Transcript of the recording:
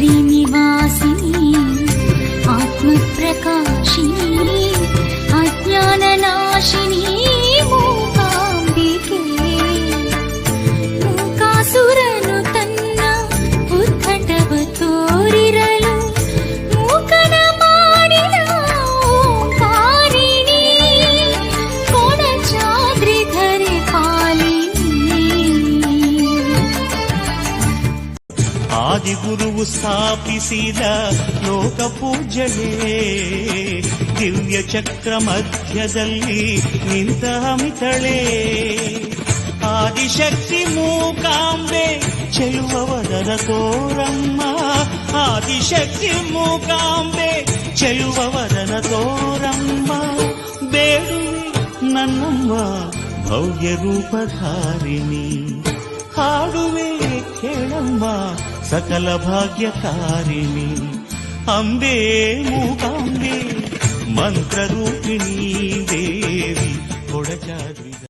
శ్రీనివాసిని ఆత్మప్రకాశిని ಆದಿ ಗುರುವು ಸ್ಥಾಪಿಸಿದ ಲೋಕ ಪೂಜನೆ ದಿವ್ಯ ಚಕ್ರ ಮಧ್ಯದಲ್ಲಿ ನಿಂತ ಮಿತಳೆ ಆದಿಶಕ್ತಿ ಮೂಕಾಂಬೆ ಚೆಲುವವದರ ತೋರಮ್ಮ ಆದಿಶಕ್ತಿ ಮೂಕಾಂಬೆ ಚೆಲುವವದರ ತೋರಮ್ಮ ಬೇಡುವೆ ನನ್ನಮ್ಮ ಭವ್ಯ ರೂಪಧಾರಿಣಿ ಹಾಡುವೆ బ్రహ్మ సకల భాగ్యకారిణి. అంబే మూకాంబే మంత్రరూపిణీ దేవి కొడచాద్రి